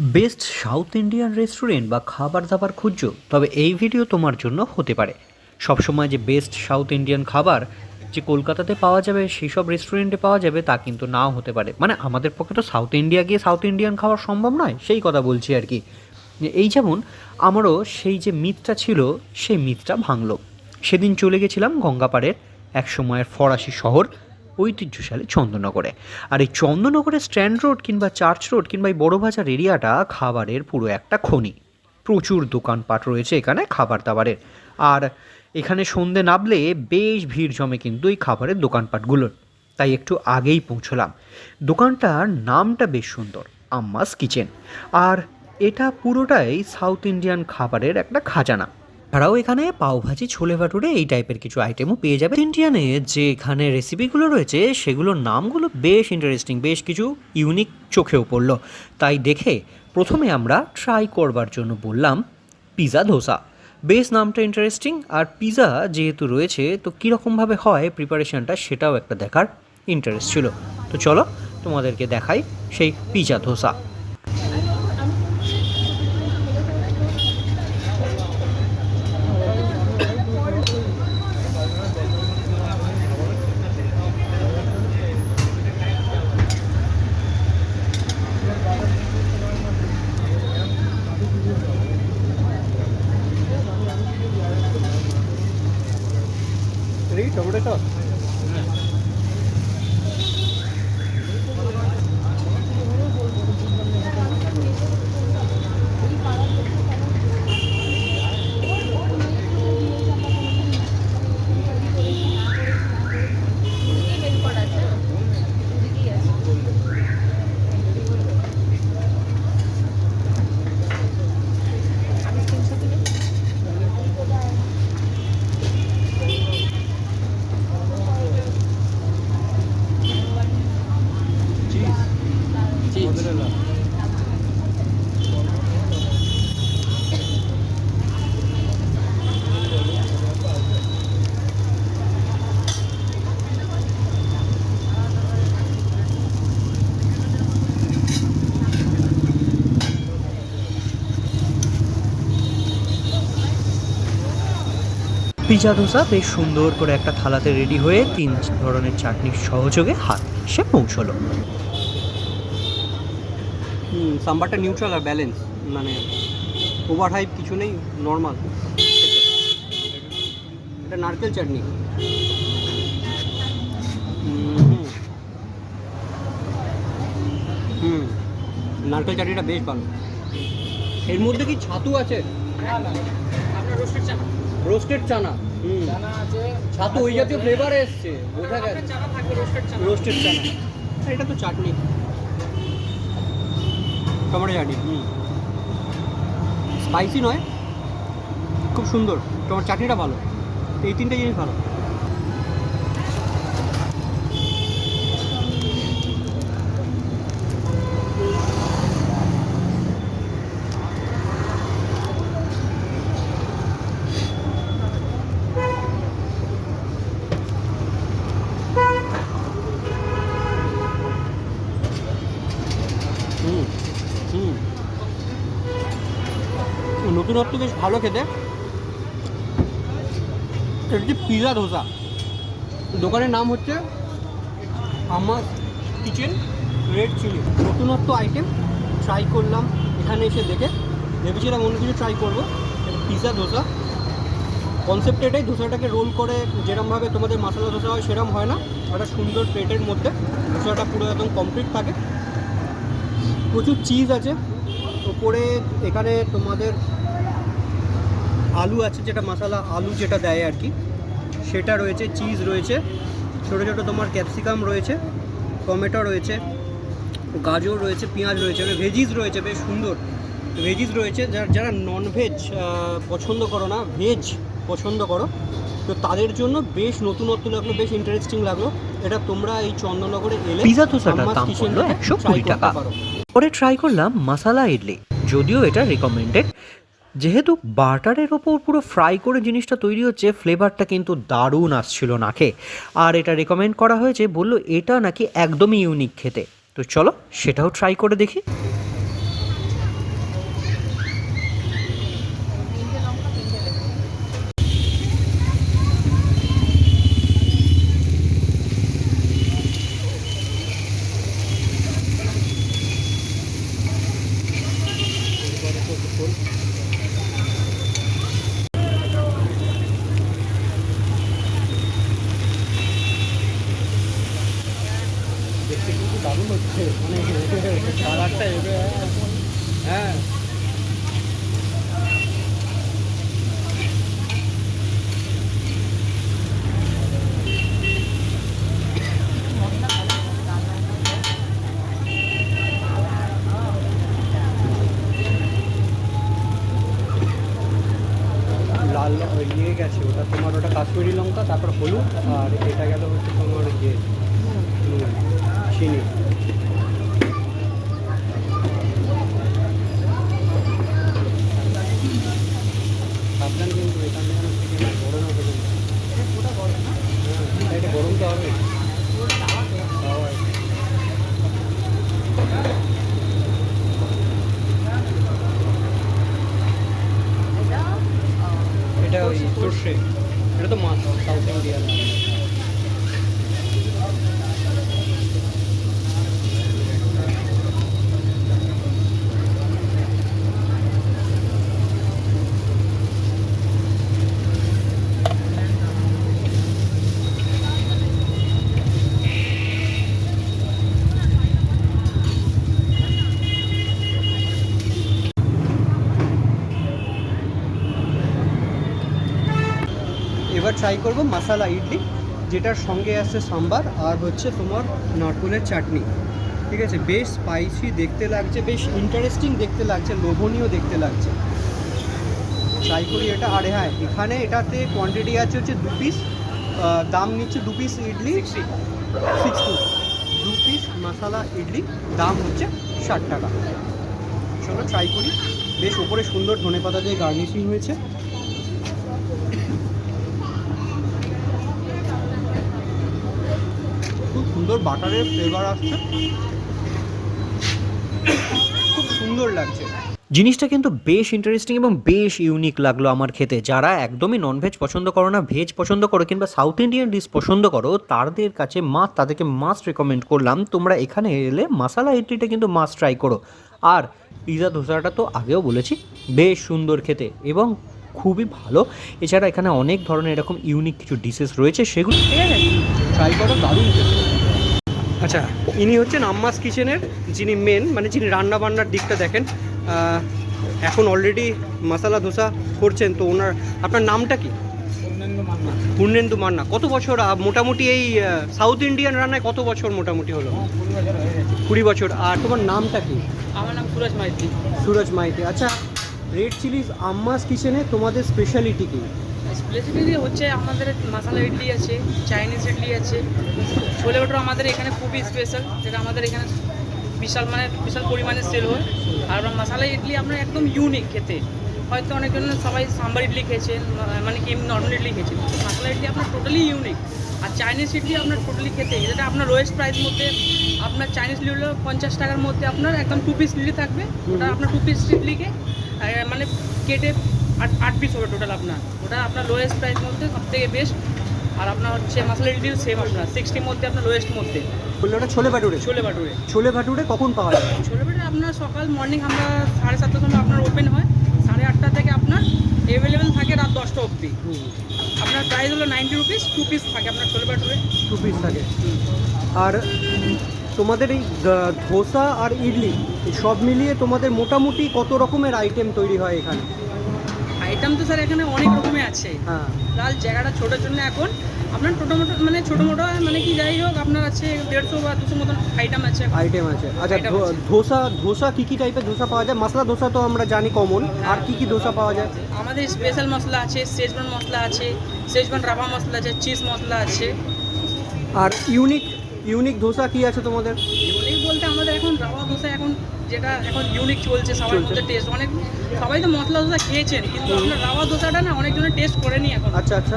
Best south Indian restaurant বা খাবার দাবার খুঁজছো, তবে এই ভিডিও তোমার জন্য হতে পারে। সবসময় যে বেস্ট সাউথ ইন্ডিয়ান খাবার যে কলকাতাতে পাওয়া যাবে সেই সব রেস্টুরেন্টে পাওয়া যাবে, তা কিন্তু নাও হতে পারে। মানে আমাদের পক্ষে তো সাউথ ইন্ডিয়া গিয়ে সাউথ ইন্ডিয়ান খাওয়া সম্ভব নয়, সেই কথা বলছি আর কি। এই যেমন আমারও সেই যে মিথটা ছিল, সেই মিথটা ভাঙল। সেদিন চলে গেছিলাম গঙ্গাপাড়ের এক সময়ের ফরাসি শহর ঐতিহ্যশালী চন্দননগরে। আর এই চন্দননগরের স্ট্যান্ড রোড কিংবা চার্চ রোড কিংবা এই বড়বাজার এরিয়াটা খাবারের পুরো একটা খনি। প্রচুর দোকানপাট রয়েছে এখানে খাবার দাবারের আর এখানে সন্ধে নামলে বেশ ভিড় জমে কিন্তু এই খাবারের দোকানপাটগুলোর তাই একটু আগেই পৌঁছলাম। দোকানটার নামটা বেশ সুন্দর, আম্মাস কিচেন। আর এটা পুরোটাই সাউথ ইন্ডিয়ান খাবারের একটা খাজানা। ছাড়াও এখানে পাওভাজি, ছোলে ভাটুরে এই টাইপের কিছু আইটেমও পেয়ে যাবে ইন্ডিয়ানে যে এখানে রেসিপিগুলো রয়েছে, সেগুলোর নামগুলো বেশ ইন্টারেস্টিং বেশ কিছু ইউনিক চোখেও পড়ল। তাই দেখে প্রথমে আমরা ট্রাই করবার জন্য বললাম পিৎজা ধোসা বেশ নামটা ইন্টারেস্টিং আর পিৎজা যেহেতু রয়েছে, তো কীরকমভাবে হয় প্রিপারেশনটা সেটাও একটা দেখার ইন্টারেস্ট ছিল। তো চলো তোমাদেরকে দেখাই সেই pizza dosa tomato pizza dosa বেশ সুন্দর করে একটা থালাতে রেডি হয়ে তিন ধরনের চাটনির সহযোগে হাত সে পৌঁছলো। হুম সাম্বারটা নিউট্রাল আর ব্যালেন্স মানে ওভার হাইপ কিছু নেই নর্মাল এটা নারকেল চাটনি। হুম হুম। নারকেল চাটনিটা বেশ ভালো। এর মধ্যে কি ছাতু আছে? রোস্টেড চানা হুম। ছাতু ওই জাতীয় ফ্লেভার এসছে বোঝা গেছে। রোস্টেড চানা এটা তো চাটনি। টমেটো চাটনি হুম। স্পাইসি নয়। খুব সুন্দর। তোমার চাটনিটা ভালো। এই তিনটে জিনিস ভালো। নতুনত্ব বেশ ভালো খেতে। হচ্ছে পিজা ধোসা। দোকানের নাম হচ্ছে আমার কিচেন রেড চিলি। নতুনত্ব আইটেম ট্রাই করলাম এখানে এসে দেখে। ভেবেছিলাম অন্য কিছু ট্রাই করব। পিজা ধোসা। কনসেপ্ট এটাই, ধোসাটাকে রোল করে যেরমভাবে তোমাদের মশলা ধোসা হয় সেরম হয় না। একটা সুন্দর প্লেটের মধ্যে ধোসাটা পুরো একদম কমপ্লিট থাকে। প্রচুর চিজ আছে। ওপরে এখানে তোমাদের আলু আছে যেটা মশালা আলু যেটা দেয় আর কি। সেটা রয়েছে চিজ রয়েছে ছোটো ছোটো তোমার ক্যাপসিকাম রয়েছে টমেটো রয়েছে গাজর রয়েছে পেঁয়াজ রয়েছে ভেজিস রয়েছে বেশ সুন্দর। ভেজিস রয়েছে যারা যারা ননভেজ পছন্দ করো না ভেজ পছন্দ করো তো তাদের জন্য বেশ নতুনত্ব লাগল বেশ ইন্টারেস্টিং লাগল। এটা তোমরা এই চন্দননগরে এলে পিজা আম্মাস দাম পড়ল একশো কুড়ি টাকা। পারো। পরে ট্রাই করলাম মশালা ইডলি। যদিও এটা রেকমেন্ডেড যেহেতু বাটারের ওপর পুরো ফ্রাই করে জিনিসটা তৈরি হচ্ছে, ফ্লেভারটা কিন্তু দারুণ আসছিল নাকে। আর এটা রেকমেন্ড করা হয়েছে, বলল এটা নাকি একদমই ইউনিক খেতে। তো চলো সেটাও ট্রাই করে দেখি। দেখতে কিন্তু দারুণ হচ্ছে। মানে কালারটা এবে হ্যাঁ। লাল ইয়ে গেছে। ওটা তোমার ওটা কাশ্মীরি লঙ্কা, তারপর হলুদ, আর এটা গেল হচ্ছে তোমার ইয়ে। চিনি সাবধান কিন্তু এখানে যেন থেকে না গরম হবে কিন্তু হ্যাঁ, এটা গরম তো হবে হাওয়া আছে। এটা ওই সর্ষে এটা তো মাছ সাউথ ইন্ডিয়ান এবার ট্রাই করব মশালা ইডলি যেটার সঙ্গে আছে সাম্বার আর হচ্ছে তোমার নারকোলের চাটনি। ঠিক আছে? বেশ স্পাইসি দেখতে লাগছে বেশ ইন্টারেস্টিং দেখতে লাগছে লোভনীয় দেখতে লাগছে। ট্রাই করি এটা। আর হ্যাঁ এখানে এটাতে কোয়ান্টিটি আছে হচ্ছে দু পিস দাম নিচ্ছে দু পিস ইডলি সিক্সটি দু পিস মশালা ইডলি দাম হচ্ছে ষাট টাকা। চলো ট্রাই করি। বেশ ওপরে সুন্দর ধনেপাতা দিয়ে গার্নিশিং হয়েছে। সুন্দর বাটারের ফ্লেভার আসছে। খুব সুন্দর লাগছে। জিনিসটা কিন্তু বেশ ইন্টারেস্টিং এবং বেশ ইউনিক লাগল আমার খেতে। যারা একদমই ননভেজ পছন্দ করো না ভেজ পছন্দ করো কিংবা সাউথ ইন্ডিয়ান ডিশ পছন্দ করো তাদের কাছে মাছ তাদেরকে মাস্ট রেকমেন্ড করলাম। তোমরা এখানে এলে মশালা ইডলিটা কিন্তু মাস্ট ট্রাই করো। আর পিজা ধোসাটা তো আগেও বলেছি বেশ সুন্দর খেতে এবং খুবই ভালো। এছাড়া এখানে অনেক ধরনের এরকম ইউনিক কিছু ডিশেস রয়েছে সেগুলো ঠিক আছে ট্রাই করো দারুণ খেতে। আচ্ছা ইনি হচ্ছেন আম্মাস কিচেনের যিনি মেন মানে যিনি রান্না বান্নার দিকটা দেখেন। এখন অলরেডি মশালা ধোসা করছেন তো ওনার আপনার নামটা কি? পূর্ণেন্দু মান্না। কত বছর মোটামুটি এই সাউথ ইন্ডিয়ান রান্নায় কত বছর মোটামুটি হলো? কুড়ি বছর। আর তোমার নামটা কি? আমার নাম সুরজ মাইতি। সুরজ মাইতি। আচ্ছা রেড চিলিজ আম্মাস কিচেনে তোমাদের স্পেশালিটি কি? স্পেসিফিকলি হচ্ছে আমাদের মশালা ইডলি আছে চাইনিজ ইডলি আছে। ছোলে ভটোর আমাদের এখানে খুবই স্পেশাল যেটা আমাদের এখানে বিশাল মানে বিশাল পরিমাণে সেল হয়। আর আমরা মশালা ইডলি আমরা একদম ইউনিক খেতে। হয়তো অনেকজন সবাই সাম্বার ইডলি খেয়েছেন মানে কি নর্মাল ইডলি খেয়েছেন মশালা ইডলি আপনার টোটালি ইউনিক আর চাইনিজ ইডলি আপনার টোটালি খেতে, যেটা আপনার লোয়েস্ট প্রাইস মধ্যে, আপনার চাইনিজ ইডলি হলো পঞ্চাশ টাকার মধ্যে আপনার একদম টু পিস ইডলি থাকবে। ওটা আপনার টু পিস ইডলিকে মানে কেটে আট আট পিস হবে টোটাল আপনার। ওটা আপনার লোয়েস্ট প্রাইস মধ্যে সব থেকে বেস্ট আর আপনার হচ্ছে মশলা ইডলিও সেম আপনার। সিক্সটির মধ্যে আপনার লোয়েস্ট মধ্যে। বলল ওটা ছোলে ভাটুরে? ছোলে ভাটুরে। ছোলে ভাটুরে কখন পাওয়া যাবে ছোলে ভাটুরে আপনার সকাল মর্নিং আমরা সাড়ে সাতটার সময় আপনার ওপেন হয়। সাড়ে আটটা থেকে আপনার অ্যাভেলেবেল থাকে রাত দশটা অবধি। আপনার প্রাইস হলো নাইনটি রুপিস টু পিস থাকে আপনার ছোলে ভাটুরে। টু পিস থাকে। আর তোমাদের এই ধোসা আর ইডলি সব মিলিয়ে তোমাদের মোটামুটি কত রকমের আইটেম তৈরি হয় এখানে? আইটেম তো স্যার এখানে অনেক রকমের আছে। হ্যাঁ। লাল জায়গাটা ছোটোর জন্য এখন আপনার ছোটো মোটো মানে ছোটো মোটো মানে কি যাই হোক আপনার আছে দেড়শো বা দুশো মতন আইটেম আছে আইটেম আছে। আচ্ছা ধোসা ধোসা কি কি টাইপের ধোসা পাওয়া যায়? মশলা ধোসা তো আমরা জানি কমন আর কি কি ধোসা পাওয়া যায়? আমাদের স্পেশাল মশলা আছে শেজওয়ান মশলা আছে শেজওয়ান রাভা মশলা আছে চিজ মশলা আছে। আর ইউনিক ইউনিক ধোসা কি আছে তোমাদের? ইউনিক বলতে আমাদের এখন রাভা দোসা এখন যেটা এখন ইউনিক চলছে সবার। মধ্যে টেস্ট অনেক সবাই তো মশলা দোসা খেয়েছেন কিন্তু আপনার রাভা দোসাটা না অনেকজনের টেস্ট করেনি এখন। আচ্ছা আচ্ছা।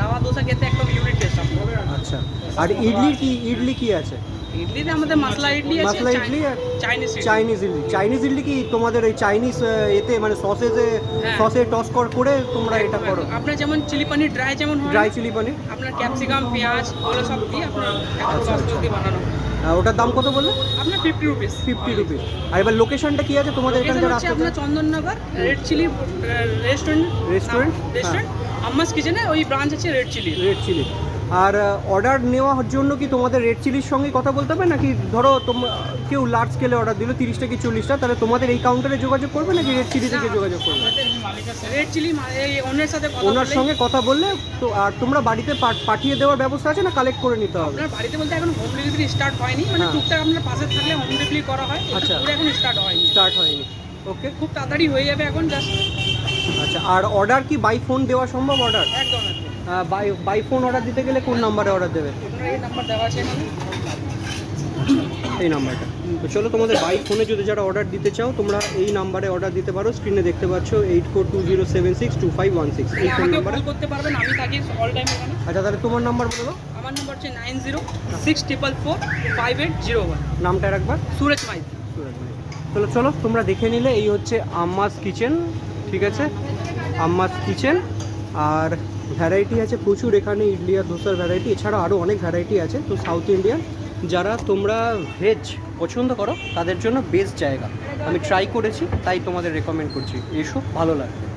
রাভা দোসা খেতে একদম ইউনিক টেস্ট আপনার আচ্ছা। আর ইডলি কি ইডলি কি আছে? ইডলিতে আমাদের মশলা ইডলি আছে মশলা ইডলি আর Chinese Chinese idli. Chinese idli কি তোমাদের ওই চাইনিজ এতে মানে সসেজে। সসে টস কর করে তোমরা এটা করো? আপনার যেমন চিলি পনির ড্রাই যেমন হয় ড্রাই চিলি পনির আপনার ক্যাপসিকাম পেঁয়াজ ওগুলো সব দিয়ে আপনার একদম আচ্ছা, দিয়ে বানানো। আহ, ওটার দাম কত বললে? আপনার ফিফটি রুপিস ফিফটি রুপিস আর এবার লোকেশনটা কি আছে? তোমাদের এখান থেকে রাস্তা আসতে আপনার Chandannagar red chilli restaurant restaurant restaurant Amma's কিচেনে ওই ব্রাঞ্চ আছে রেড চিলি রেড চিলি আর অর্ডার নেওয়ার জন্য কি তোমাদের রেড চিলির সঙ্গে কথা বলতে হবে? নাকি ধরো তোমরা কেউ লার্জ স্কেলে অর্ডার দিল তিরিশটা কি চল্লিশটা তাহলে তোমাদের এই কাউন্টারে যোগাযোগ করবে নাকি রেড চিলি থেকে যোগাযোগ করবে? রেড চিলি ওনার সাথে ওনার সঙ্গে কথা বললে তো আর তোমরা বাড়িতে পাঠিয়ে দেওয়ার ব্যবস্থা আছে না কালেক্ট করে নিতে হবে? আপনার বাড়িতে বলতে এখন হোম ডেলিভারি স্টার্ট হয়নি মানে হ্যাঁ। টুকটাক আপনার পাশে থাকলে হোম ডেলিভারি করা হয় আচ্ছা। পুরো এখন স্টার্ট হয়নি। স্টার্ট হয়নি। ওকে খুব তাড়াতাড়ি হয়ে যাবে এখন জাস্ট আচ্ছা আর অর্ডার কি বাই ফোন দেওয়া সম্ভব অর্ডার একদম। বাই বাই ফোন অর্ডার দিতে গেলে কোন নাম্বারে অর্ডার দেবে? এই নাম্বারটা তো চলো তোমাদের বাই ফোনে যদি যারা অর্ডার দিতে চাও তোমরা এই নাম্বারে অর্ডার দিতে পারো। স্ক্রিনে দেখতে পাচ্ছ eight four two zero seven six two five one six এই ফোন নাম্বারে করতে পারবেন আমি থাকি অল টাইম এখানে। আচ্ছা তাহলে তোমার নাম্বার বলে। আমার নাম্বার হচ্ছে nine zero six triple four five eight zero one নামটা একবার। সুরজ মাইতি। চলো চলো তোমরা দেখে নিলে এই হচ্ছে আম্মাস কিচেন ঠিক আছে? আম্মাস কিচেন আর ভ্যারাইটি আছে, প্রচুর এখানে ইডলি আর ধোসার ভ্যারাইটি এছাড়া আরও অনেক ভ্যারাইটি আছে, তো সাউথ ইন্ডিয়ান যারা তোমরা ভেজ পছন্দ করো, তাদের জন্য বেস্ট জায়গা। আমি ট্রাই করেছি, তাই তোমাদের রেকমেন্ড করছি। এসো, ভালো লাগবে।